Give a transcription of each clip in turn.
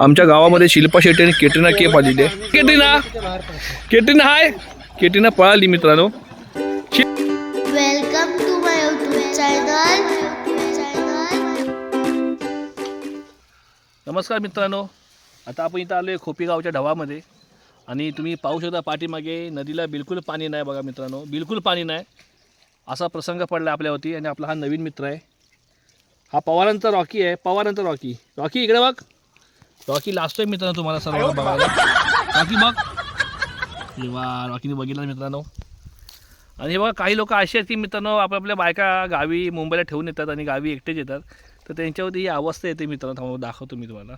आमच्या गावामध्ये शिल्पा शेट्टी आणि केटरीना केप आलेली आहे. केटरीना! केटरीना हाय! केटरीना पळाली मित्रांनो. My YouTube channel. नमस्कार मित्रांनो. आता आपण इथं आलो आहे खोपेगावच्या ढवामध्ये. आणि तुम्ही पाहू शकता पाठीमागे नदीला बिलकुल पाणी नाही बघा मित्रांनो. बिलकुल पाणी नाही. असा प्रसंग पडला आपल्यावरती आणि आपला हा नवीन मित्र आहे. हा पवारांचा रॉकी आहे. पवारांचा रॉकी. रॉकी इकडे बघ. रॉकी लास्ट टाईम मित्रांनो तुम्हाला सर्वांना बघायला. रॉकी बघ हे वा रॉकीने बघितलं मित्रांनो. आणि हे बघा काही लोक असे आहेत की मित्रांनो आपल्या बायका गावी मुंबईला ठेवून येतात आणि गावी एकटेच येतात. तर त्यांच्यावरती ही अवस्था येते मित्रांनो थांबा दाखवतो मी तुम्हाला.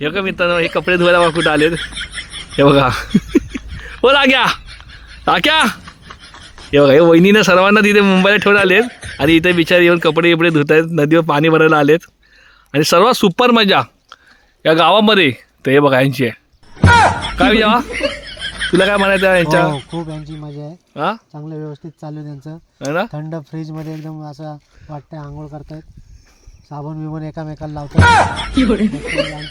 हे बघा मित्रांनो हे कपडे धुवायला कुठं आलेत. हे बघा. हो लाग्या लाग्या हे बघा हे वहिनीनं सर्वांना तिथे मुंबईला ठेवून आलेत. आणि इथे बिचारे येऊन कपडे बिपडे धुत आहेत नदीवर पाणी भरायला आलेत. आणि सर्वात सुपर मजा. या गावामध्ये तर हे बघा यांची आहे. काय जेव्हा तुला काय म्हणायचं आहे यांच्या? हो, खूप यांची मजा आहे. हा? चांगलं व्यवस्थित चालू आहे त्यांचं. है ना? थंड फ्रीजमध्ये एकदम असं वाटतंय आंघोळ करतायत. साबण बिबण एकामेकाला लावतात आणि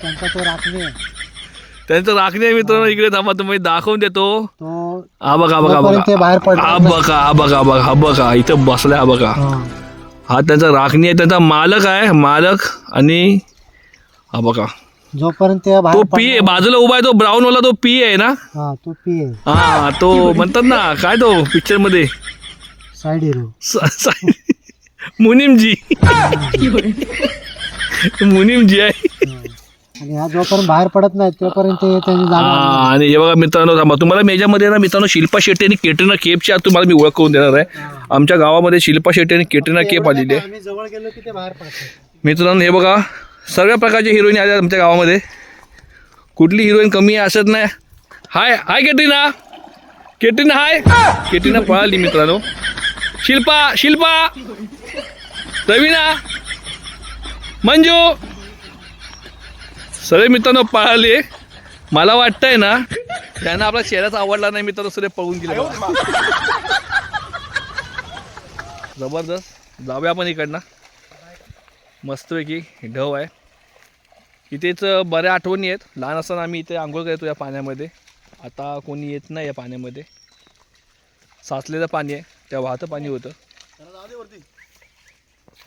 त्यांचा तो राखणे आहे, त्यांचं राखणे आहे मित्रांनो इकडे थांबा तुम्ही दाखवून देतो. तो हा बघा बघा जोपर्यंत ते बाहेर बघा हा. बघा हा बघा बघा हा बघा इथं बसलाय हा बघा. हा. हा त्यांचा राखणी आहे त्यांचा मालक आहे मालक आणि हा बघा. जोपर्यंत ते पी आहे बाजूला उभा आहे तो ब्राऊन वाला तो पी आहे ना? हा तो पी आहे. हा तो म्हणतात ना काय तो पिक्चरमध्ये? साईड हिरो स- स- मुनीमजी. मुनीमजी आहे. आणि हा जोपर्यंत बाहेर पडत नाही तोपर्यंत ते हा, आणि हे बघा मित्रांनो थांबा. तुम्हाला मी याच्यामध्ये ना मित्रांनो शिल्पा शेट्टी आणि केटरीना केपची आज तुम्हाला मी ओळख करून देणार आहे. आमच्या गावामध्ये शिल्पा शेट्टी आणि केटरीना केप आलेली आहे. आम्ही जवळ गेलो की ते बाहेर पडतात. मित्रांनो हे बघा. सगळ्या प्रकारची हिरोईन आल्या आमच्या गावामध्ये. कुठली हिरोईन कमी आहे असत नाही. हाय हाय केटरीना. केटरीना हाय. केटरीना पळाली मित्रांनो. शिल्पा शिल्पा. रवीना मंजू. सगळे मित्रांनो पळाले. मला वाटतंय ना त्यांना आपला चेहराच आवडला नाही मित्रांनो सगळे पळून गेले जबरदस्त. जाऊया आपण इकडनं. मस्तपैकी ढव आहे. इथेच बऱ्या आठवणी आहेत. लहान असताना आम्ही इथे आंघोळ करतो या पाण्यामध्ये. आता कोणी येत नाही या पाण्यामध्ये. साचलेलं पाणी आहे. त्या वाहतं पाणी होतं.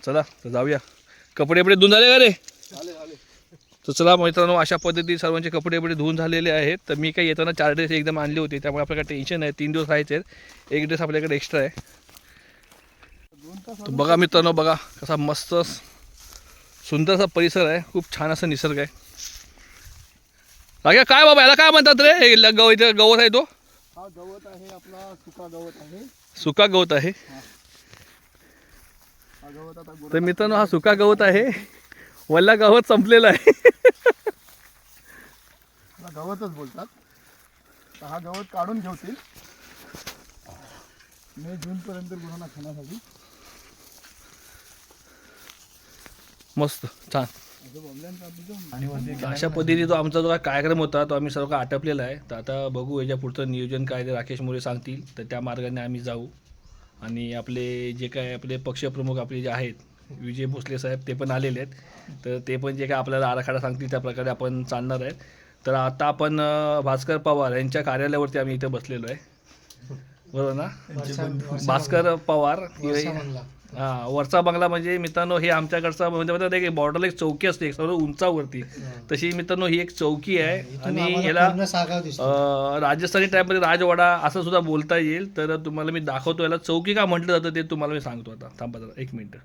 चला तर जाऊया. कपडे बिपडे धुवून झाले का रे? तर चला मित्रांनो अशा पद्धतीने सर्वांचे कपडे बिपडे धुवून झालेले आहेत. तर मी काही येताना चार ड्रेस एकदम आणले होते. त्यामुळे आपल्याकडे टेन्शन आहे तीन दिवस राहायचे आहेत एक ड्रेस आपल्याकडे एक्स्ट्रा आहे. बघा मित्रांनो बघा कसा मस्त सुंदरसा परिसर आहे. खूप छान असं निसर्ग आहे. राग्या काय बाबा याला काय म्हणतात रे? हे ल- गव इथे गवत आहे तो? हा गवत आहे आपला सुका गवत आहे. सुका गवत आहे. हा. गवत आता तर मित्रांनो हा सुका गवत आहे. वल्ला गवत संपलेला आहे. गवतच बोलतात. तर हा गवत काढून ठेवतील. मे जून पर्यंत गुरांना खाण्यासाठी. मस्त छान. अशा पद्धतीने तो आमचा जो काय कार्यक्रम होता तो आम्ही सर्व काय आटपलेला आहे. तर आता बघू याच्या पुढचं नियोजन काय ते राकेश मोरे सांगतील. तर त्या मार्गाने आम्ही जाऊ. आणि आपले जे काय आपले पक्षप्रमुख आपले जे आहेत विजय भोसले साहेब ते पण आलेले आहेत. तर ते पण जे काय आपल्याला आराखडा सांगतील त्या प्रकारे आपण चालणार आहे तर आता आपण भास्कर पवार यांच्या कार्यालयावरती आम्ही इथे बसलेलो आहे. बरोबर ना? भास्कर पवार हे- वरचा बंगला म्हणजे मित्रांनो हे आमच्याकडचा म्हणजे म्हणतात एक बॉर्डरला एक चौकी असते एक सर्व उंचावरती. तशी मित्रांनो ही एक चौकी आहे. आणि अं, राजस्थानी टाईपमध्ये राजवाडा असं सुद्धा बोलता येईल. तर तुम्हाला मी दाखवतो याला चौकी का म्हटलं जातं ते तुम्हाला मी सांगतो आता. थांबा जरा एक मिनिट.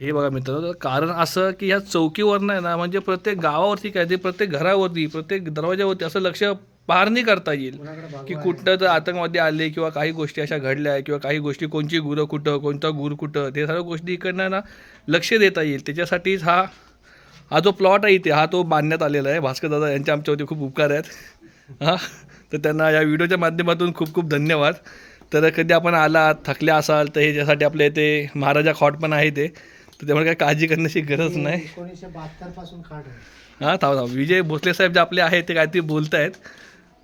हे बघा मित्रांनो तर कारण असं की ह्या चौकीवरनं आहे ना म्हणजे प्रत्येक गावावरती काय ते प्रत्येक घरावरती प्रत्येक दरवाजावरती असं लक्ष पाहणी करता येईल. की कुठं जर आतंकवादी आले किंवा काही गोष्टी अशा घडल्या किंवा काही गोष्टी कोणची गुरं कुठं कोणता गुर कुठं ते सर्व गोष्टी इकडनं ना लक्ष देता येईल. त्याच्यासाठीच हा हा जो प्लॉट आहे इथे हा तो बांधण्यात आलेला आहे. भास्कर दादा यांचे आमच्यावरती खूप उपकार आहेत. हां? तर त्यांना या व्हिडिओच्या माध्यमातून खूप खूप धन्यवाद. तर कधी आपण आलात थकले असाल तर ह्याच्यासाठी आपल्या इथे महाराजा खॉट पण आहे ते तर त्यामुळे काही काळजी करण्याची गरज नाही. एकोणीसशे बहात्तरपासून खाट हां थांब थांब. विजय भोसले साहेब जे आपले आहेत ते काहीतरी बोलत आहेत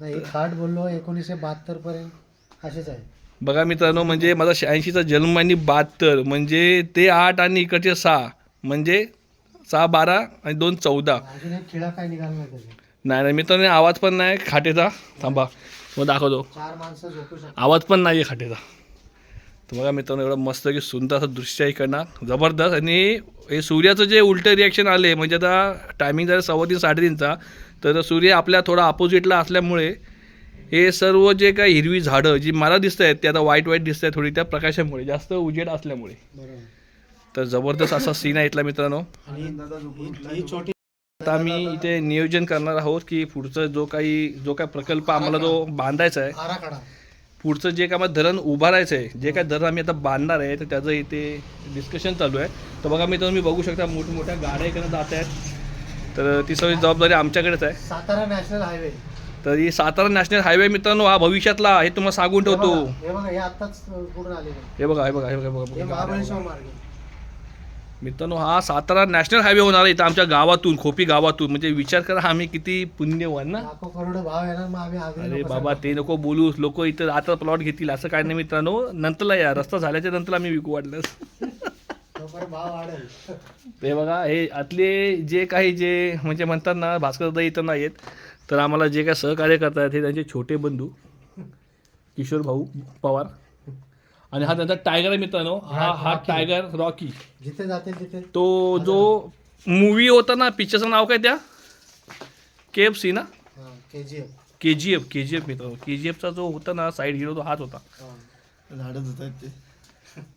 नाही बोललो एकोणीसशे बहात्तर पर्यंत असेच आहे. बघा मित्रांनो म्हणजे माझा शहाऐंशीचा जन्म आणि बहात्तर म्हणजे ते आठ आणि इकडचे सहा म्हणजे सहा बारा आणि दोन चौदा. अजून एक खिळा काय निघाला नाही नाही नाही मित्रांनो आवाज पण नाही खाटेचा थांबा. मग दाखवतो. चार माणसं झोपू शकतात. आवाज पण नाही आहे खाटेचा. तर बघा मित्रांनो एवढं मस्त की सुंदर असं दृश्य आहे इकडनं. जबरदस्त. आणि हे सूर्याचं जे उलटं रिॲक्शन आले म्हणजे आता टायमिंग झालं सव्वा तीन साडेतीनचा तर सूर्य आपल्या थोडा अपोजिटला असल्यामुळे हे सर्व जे काही हिरवी झाडं जी मला दिसत आहेत ते आता वाईट वाईट दिसत आहेत थोडी त्या प्रकाशामुळे जास्त उजेड असल्यामुळे. तर जबरदस्त असा सीन आहे इथला मित्रांनो. आता आम्ही इथे नियोजन करणार आहोत की पुढचं जो काही जो काही प्रकल्प आम्हाला जो बांधायचा आहे पुढचं जे काय आम्हाला धरण उभारायचं आहे जे काय धरण आम्ही आता बांधणार आहे तर त्याचं इथे डिस्कशन चालू आहे. तर बघा मी तुम्ही बघू शकता मोठमोठ्या गाड्या इकडे जात आहेत. तर ती सगळी जबाबदारी आमच्याकडेच आहे. Satara national highway. तर ही सातारा नॅशनल हायवे मित्रांनो हा भविष्यातला हे तुम्हाला सांगून ठेवतो. हे बघा हे हे बघा हे बघा हे बघा हे बघा, हे बघा महाबळेश्वर मार्गे मित्रांनो हा सातारा नॅशनल हायवे होणार आहे इथं आमच्या गावातून खोपी गावातून. म्हणजे विचार करा आम्ही किती पुण्यवान ना. अरे बाबा ते नको बोलू. लोक इथं आता प्लॉट घेतील असं काय नाही मित्रांनो. नंतरला या रस्ता झाल्याच्यानंतर आम्ही विकू वाटलं. ते बघा हे आतले जे काही जे म्हणजे म्हणतात ना भास्करदा इथं नाही आहेत तर आम्हाला जे काय सहकार्य करतात हे त्यांचे छोटे बंधू किशोर भाऊ पवार. आणि हा त्यांचा टायगर आहे मित्रांनो. हा हा टायगर रॉकी जिथे जातील तिथे. तो जो मूवी होता ना पिक्चरचं नाव काय त्या? के एफ सी ना? K G F K G F K G F मित्रांनो. के जी एफचा जो होता ना साईड हिरो तो हाच होता. झाडच होत ते.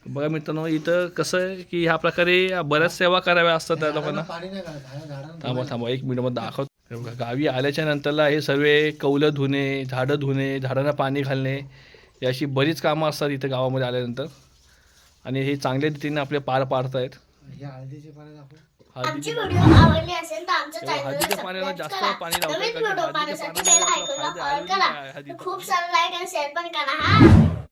बघा मित्रांनो इथं कसं आहे की ह्या प्रकारे बऱ्याच सेवा कराव्या असतात त्या लोकांना. पाणी नाही घालत झाडं- झाडांना थांबा थांबा एक मिनिटमध्ये दाखवतो हे बघा गावी आल्याच्या नंतरला हे सर्व कौलं धुणे झाडं धुणे झाडांना पाणी घालणे ही अशी बरीच कामं असतात इथं गावामध्ये आल्यानंतर. आणि हे चांगल्या रीतीने आपले पार पाडतायत. हे आमची हळदीचे व्हिडिओ आवडली असेल तर आमच्या तेव्हा चॅनलला हळदीच्या पाण्याला जास्त पाणी लावतात नवीन व्हिडिओ हळदीच्या पाहण्यासाठी बेल आयकॉनला. करा खूप. सारा लाईक आणि शेअर पण करा हा.